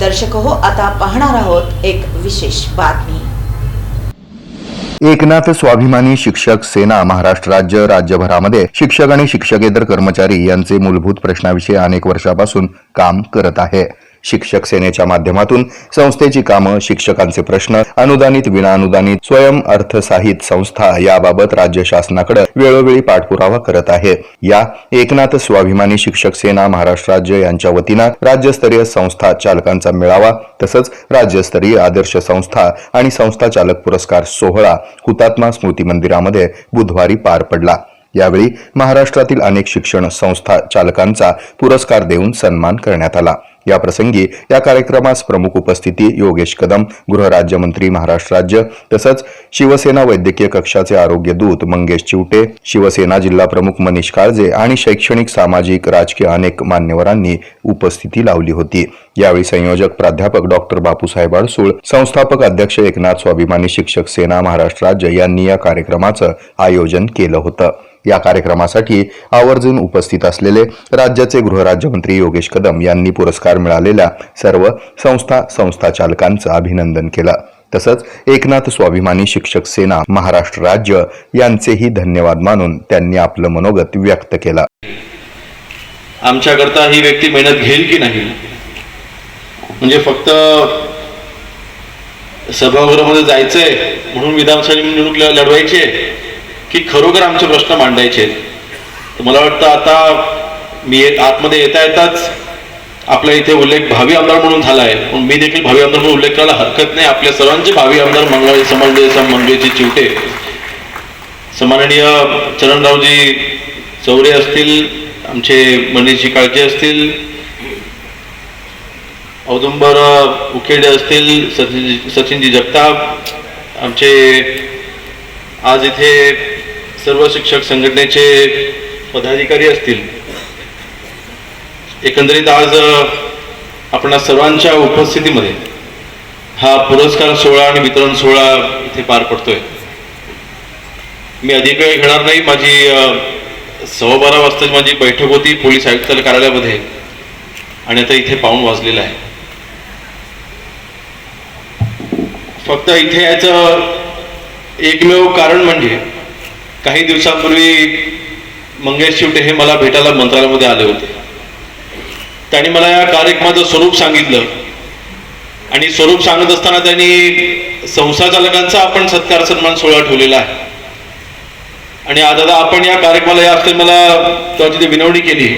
दर्शक हो आता पाहणार आहोत एक विशेष बातमी. एकनाथ स्वाभिमानी शिक्षक सेना महाराष्ट्र राज्य राज्यभरामध्ये शिक्षक आणि शिक्षकेतर कर्मचारी यांचे मूलभूत प्रश्नाविषयी अनेक वर्षापासून काम करत आहे. शिक्षक सेनेच्या माध्यमातून संस्थेची कामं शिक्षकांचे प्रश्न अनुदानित विनाअनुदानित स्वयं अर्थसाहित संस्था याबाबत राज्य शासनाकडे वेळोवेळी पाठपुरावा करत आहे. या एकनाथ स्वाभिमानी शिक्षक सेना महाराष्ट्र राज्य यांच्या वतीनं राज्यस्तरीय संस्था चालकांचा मेळावा तसंच राज्यस्तरीय आदर्श संस्था आणि संस्था चालक पुरस्कार सोहळा हुतात्मा स्मृती मंदिरामध्ये बुधवारी पार पडला. यावेळी महाराष्ट्रातील अनेक शिक्षण संस्था चालकांचा पुरस्कार देऊन सन्मान करण्यात आला. या प्रसंगी या कार्यक्रमास प्रमुख उपस्थिती योगेश कदम गृहराज्यमंत्री महाराष्ट्र राज्य तसंच शिवसेना वैद्यकीय कक्षाचे आरोग्य दूत मंगेश चिवटे शिवसेना जिल्हा प्रमुख मनीष काळजे आणि शैक्षणिक सामाजिक राजकीय अनेक मान्यवरांनी उपस्थिती लावली होती. यावेळी संयोजक प्राध्यापक डॉक्टर बापूसाहेब अडसूळ संस्थापक अध्यक्ष एकनाथ स्वाभिमानी शिक्षक सेना महाराष्ट्र राज्य यांनी या कार्यक्रमाचं आयोजन केलं होतं. या कार्यक्रमासाठी आवर्जून उपस्थित असलेले राज्याचे गृहराज्यमंत्री योगेश कदम यांनी पुरस्कार मिळालेल्या सर्व संस्था संस्था चालकांचं अभिनंदन केलं. तसंच एकनाथ स्वाभिमानी शिक्षक सेना महाराष्ट्र राज्य यांचेही धन्यवाद मानून त्यांनी आपलं मनोगत व्यक्त केलं. आमच्याकरता ही व्यक्ती मेहनत घेईल की नाही? म्हणजे फक्त सभागृहामध्ये जायचंय म्हणून विधानसभा निवडणूक लढवायची आहे. की खरोखर आमचे प्रश्न मांडायचे तर मला वाटतं आता मी येत- आतमध्ये येता येताच आपल्या इथे उल्लेख भावी आमदार म्हणून झाला आहे पण मी देखील भावी आमदार म्हणून उल्लेख करायला हरकत नाही. आपल्या सर्वांचे भावी आमदार मंगळ समाज मंगळची चिवटे. सन्माननीय चरणरावजी चौरे असतील आमचे मनीषजी काळजे असतील औदुंबर उकेडे असतील सचिनजी सचिनजी जगताप आमचे आज इथे सर्व शिक्षक संघटनेचे पदाधिकारी असतील. एकंदरीत आज आपण सर्वांच्या उपस्थितीमध्ये हा पुरस्कार सोहळा आणि वितरण सोहळा इथे पार पडतोय. मी अधिक वेळ घेणार नाही. माझी सव्वा बारा वाजताची माझी बैठक होती पोलीस आयुक्तालय कार्यालयामध्ये आणि आता इथे पाहून वाजलेलं आहे. फक्त इथे याचं एकमेव कारण म्हणजे काही दिवसांपूर्वी मंगेश शिवटे हे मला भेटायला मंत्रालयामध्ये आले होते. त्यांनी मला या कार्यक्रमाचं स्वरूप सांगितलं. आणि स्वरूप सांगत असताना त्यांनी संस्था चालकांचा आपण सत्कार सन्मान सोहळा ठेवलेला आहे. आणि आज आता आपण या कार्यक्रमाला या असते मला तेव्हा तिथे विनवणी केली.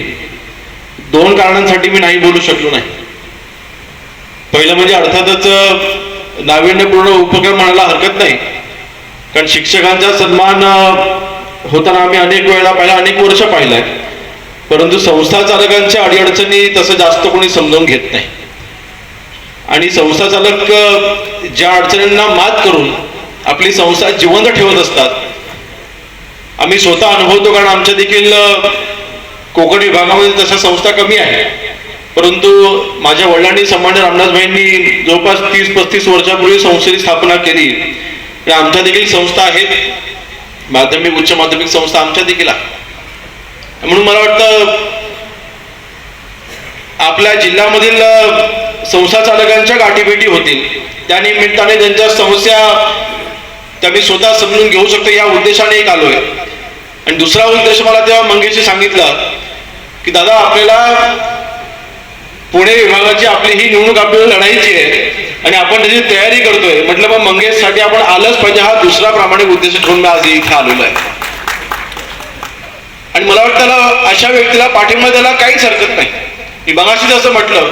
दोन कारणांसाठी मी नाही बोलू शकलो नाही. पहिलं म्हणजे अर्थातच नाविन्यपूर्ण उपक्रम म्हणायला हरकत नाही. कारण शिक्षकांचा सन्मान होताना आम्ही अनेक वेळा पाहिला अनेक वर्ष पाहिलाय. परंतु संस्था चालकांच्या अडीअडचणी तसं जास्त कोणी समजावून घेत नाही. आणि संस्था चालक ज्या अडचणींना मात करून आपली संस्था जिवंत ठेवत असतात. आम्ही स्वतः अनुभवतो कारण आमच्या देखील कोकण विभागामध्ये तशा संस्था कमी आहे परंतु माझ्या वडिलांनी सन्मान्य रामदासभाईंनी जवळपास तीस पस्तीस वर्षापूर्वी संस्थेची स्थापना केली. या आमच्या देखील संस्था आहेत. माध्यमिक उच्च माध्यमिक संस्था आमच्या देखील आहे म्हणून मला वाटतं आपल्या जिल्ह्यामधील संस्था चालकांच्या गाठीभेटी होतील. त्या निमित्ताने त्यांच्या समस्या त्या मी स्वतः समजून घेऊ शकतो या उद्देशाने एक आलोय. आणि दुसरा उद्देश मला तेव्हा मंगेशने सांगितलं की दादा आपल्याला पुणे विभागाची आपली ही निवडणूक आपल्याला लढायची आहे. आणि आपण त्याची तयारी करतोय. म्हटलं मग मंगेशसाठी आपण आलंच पाहिजे. हा दुसरा प्रामाणिक उद्देश ठेवून मी आज इथे आलेलो आहे. आणि मला वाटतं अशा व्यक्तीला पाठिंबा द्यायला काहीच हरकत नाही. मी मगाशी असं म्हटलं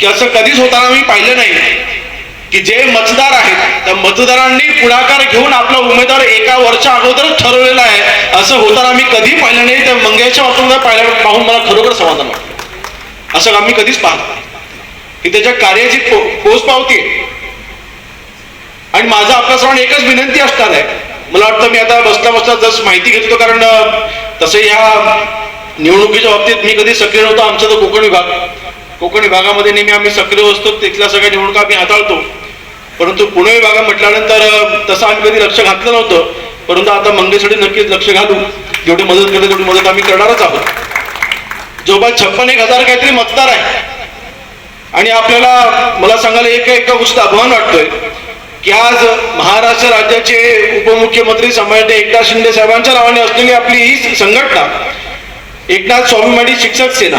की असं कधीच होताना मी पाहिलं नाही की जे मतदार आहेत त्या मतदारांनी पुढाकार घेऊन आपला उमेदवार एका वर्षा अगोदरच ठरवलेला आहे. असं होताना मी कधी पाहिलं नाही. त्या मंगेशच्या वाटून पाहिलं पाहून मला खरोखर समाधान वाटलं. असं आम्ही कधीच पाहत नाही. की त्याच्या कार्याची पो- पोच पावती आणि माझा आपल्या सर्वांना एकच विनंती असणार आहे. मला वाटतं मी आता बसता बसता जस माहिती घेतो कारण तसे या ह्या निवडणुकीच्या बाबतीत मी कधी सक्रिय नव्हतो. आमचा तो कोकण विभाग कोकण विभागामध्ये नेहमी आम्ही सक्रिय असतो. तिथल्या सगळ्या निवडणुका आम्ही हाताळतो. परंतु पुणे विभागा म्हटल्यानंतर तसं आम्ही कधी लक्ष घातलं नव्हतं. परंतु आता मंगेशसाठी नक्कीच लक्ष घालू. जेवढी मदत करते तेवढी मदत आम्ही करणारच आहोत. जवळपास छप्पन एक हजार काहीतरी मतदार आहे. आणि आपल्याला मला सांगायला एका एका गोष्ट अभिमान वाटतोय की आज महाराष्ट्र राज्याचे उपमुख्यमंत्री सम्राट एकनाथ शिंदे साहेबांच्या नावाने असलेली आपली ही संघटना एकनाथ स्वाभिमानी शिक्षक सेना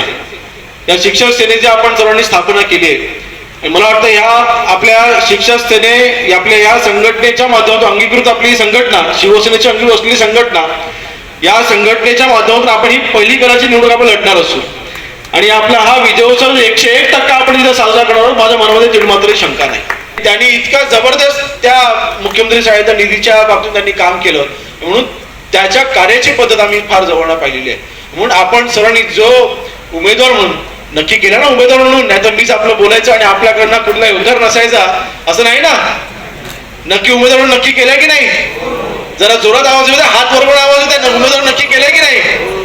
या शिक्षक सेनेची आपण सर्वांनी स्थापना केली आहे. मला वाटतं ह्या आपल्या शिक्षक सेने या आपल्या या संघटनेच्या माध्यमातून अंगीकृत आपली संघटना शिवसेनेची अंगीकृत असलेली संघटना या संघटनेच्या माध्यमातून आपण ही पहिली कराची निवडणूक आपण लढणार असू. आणि आपला हा विजयोत्सव एकशे एक टक्का आपण इथं साजरा करणार माझ्या मनामध्ये तीड मात्र शंका नाही. त्यांनी इतका जबरदस्त त्या मुख्यमंत्री साहेबांच्या निधीच्या बाबतीत त्यांनी काम केलं. म्हणून त्याच्या कार्याची पद्धत आम्ही फार जवळना पाहिलेली आहे. म्हणून आपण सर्वांनी जो उमेदवार म्हणून नक्की केला ना उमेदवार म्हणून नाही तर मीच आपलं बोलायचं आणि आपल्याकडनं कुठलाही उद्धार नसायचा असं नाही ना? नक्की उमेदवार म्हणून नक्की केलंय की नाही? जरा जोरात आवाज येऊ द्या हात बरोबर आवाज येऊ द्या उमेदवार नक्की केलंय की नाही?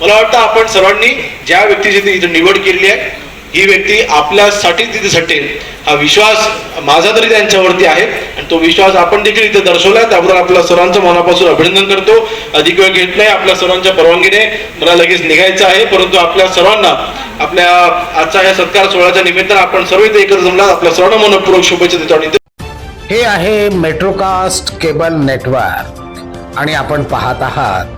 मला वाटतं आपण सर्वांनी ज्या व्यक्तीची ती इथं निवड केली आहे ही व्यक्ती आपल्यासाठी तिथे सटेल हा विश्वास माझा तरी त्यांच्यावरती आहे आणि तो विश्वास आपण देखील इथे दर्शवलाय. त्याबद्दल आपल्या सर्वांचं मनापासून अभिनंदन करतो. अधिक वेळ घेत नाही आपल्या सर्वांच्या परवानगीने मला लगेच निघायचं आहे. परंतु आपल्या सर्वांना आपल्या आजच्या या सत्कार सोहळ्याच्या निमित्तानं आपण सर्व इथे एकत्र जमला. आपल्या सर्वांना मनपूर्वक शुभेच्छा देतो आणि हे आहे मेट्रोकास्ट केबल नेटवर्क आणि आपण पाहत आहात